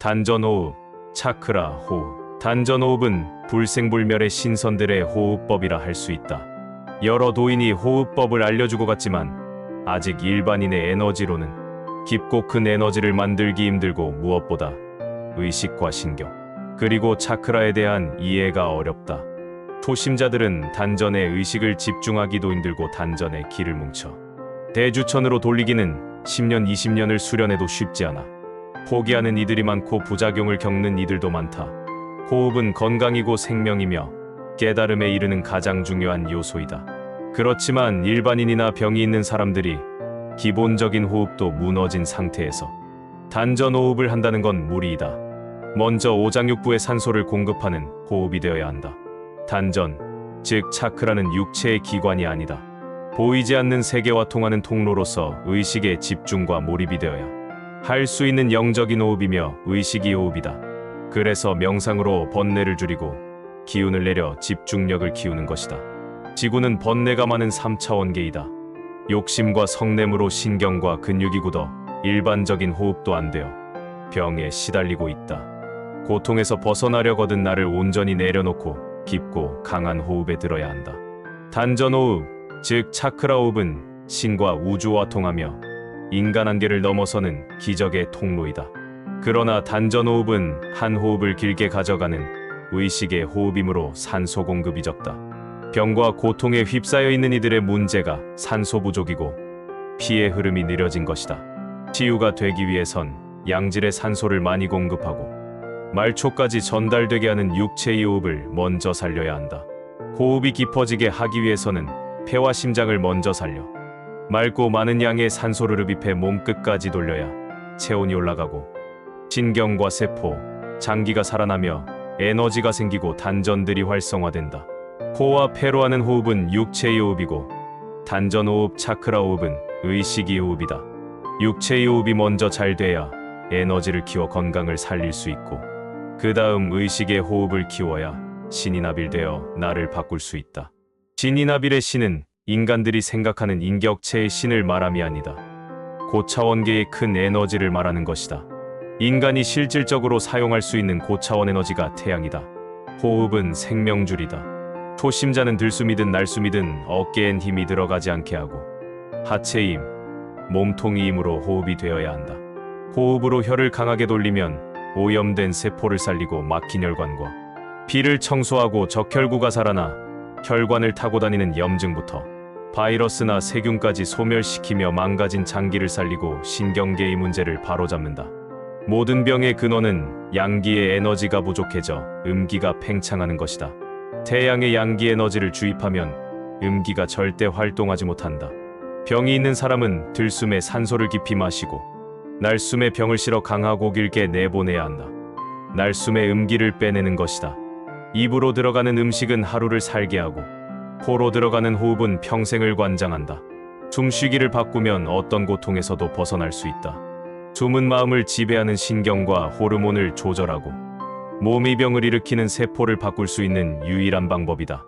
단전호흡, 차크라 호흡. 단전호흡은 불생불멸의 신선들의 호흡법이라 할 수 있다. 여러 도인이 호흡법을 알려주고 갔지만 아직 일반인의 에너지로는 깊고 큰 에너지를 만들기 힘들고 무엇보다 의식과 신경 그리고 차크라에 대한 이해가 어렵다. 초심자들은 단전에 의식을 집중하기도 힘들고 단전에 기를 뭉쳐 대주천으로 돌리기는 10년 20년을 수련해도 쉽지 않아. 포기하는 이들이 많고 부작용을 겪는 이들도 많다. 호흡은 건강이고 생명이며 깨달음에 이르는 가장 중요한 요소이다. 그렇지만 일반인이나 병이 있는 사람들이 기본적인 호흡도 무너진 상태에서 단전 호흡을 한다는 건 무리이다. 먼저 오장육부에 산소를 공급하는 호흡이 되어야 한다. 단전, 즉 차크라는 육체의 기관이 아니다. 보이지 않는 세계와 통하는 통로로서 의식의 집중과 몰입이 되어야 할 수 있는 영적인 호흡이며 의식이 호흡이다. 그래서 명상으로 번뇌를 줄이고 기운을 내려 집중력을 키우는 것이다. 지구는 번뇌가 많은 3차원계이다. 욕심과 성냄으로 신경과 근육이 굳어 일반적인 호흡도 안 되어 병에 시달리고 있다. 고통에서 벗어나려거든 나를 온전히 내려놓고 깊고 강한 호흡에 들어야 한다. 단전호흡, 즉 차크라 호흡은 신과 우주와 통하며 인간 한계를 넘어서는 기적의 통로이다. 그러나 단전 호흡은 한 호흡을 길게 가져가는 의식의 호흡이므로 산소 공급이 적다. 병과 고통에 휩싸여 있는 이들의 문제가 산소 부족이고 피의 흐름이 느려진 것이다. 치유가 되기 위해선 양질의 산소를 많이 공급하고 말초까지 전달되게 하는 육체의 호흡을 먼저 살려야 한다. 호흡이 깊어지게 하기 위해서는 폐와 심장을 먼저 살려 맑고 많은 양의 산소를 흡입해 몸 끝까지 돌려야 체온이 올라가고 신경과 세포, 장기가 살아나며 에너지가 생기고 단전들이 활성화된다. 코와 폐로 하는 호흡은 육체의 호흡이고 단전 호흡, 차크라 호흡은 의식의 호흡이다. 육체의 호흡이 먼저 잘 돼야 에너지를 키워 건강을 살릴 수 있고 그 다음 의식의 호흡을 키워야 신이 나빌되어 나를 바꿀 수 있다. 신이 나빌의 신은 인간들이 생각하는 인격체의 신을 말함이 아니다. 고차원계의 큰 에너지를 말하는 것이다. 인간이 실질적으로 사용할 수 있는 고차원 에너지가 태양이다. 호흡은 생명줄이다. 초심자는 들숨이든 날숨이든 어깨엔 힘이 들어가지 않게 하고 하체 힘, 몸통이 힘으로 호흡이 되어야 한다. 호흡으로 혀를 강하게 돌리면 오염된 세포를 살리고 막힌 혈관과 피를 청소하고 적혈구가 살아나 혈관을 타고 다니는 염증부터 바이러스나 세균까지 소멸시키며 망가진 장기를 살리고 신경계의 문제를 바로잡는다. 모든 병의 근원은 양기의 에너지가 부족해져 음기가 팽창하는 것이다. 태양의 양기 에너지를 주입하면 음기가 절대 활동하지 못한다. 병이 있는 사람은 들숨에 산소를 깊이 마시고 날숨에 병을 실어 강하고 길게 내보내야 한다. 날숨에 음기를 빼내는 것이다. 입으로 들어가는 음식은 하루를 살게 하고 코로 들어가는 호흡은 평생을 관장한다. 숨쉬기를 바꾸면 어떤 고통에서도 벗어날 수 있다. 숨은 마음을 지배하는 신경과 호르몬을 조절하고 몸이 병을 일으키는 세포를 바꿀 수 있는 유일한 방법이다.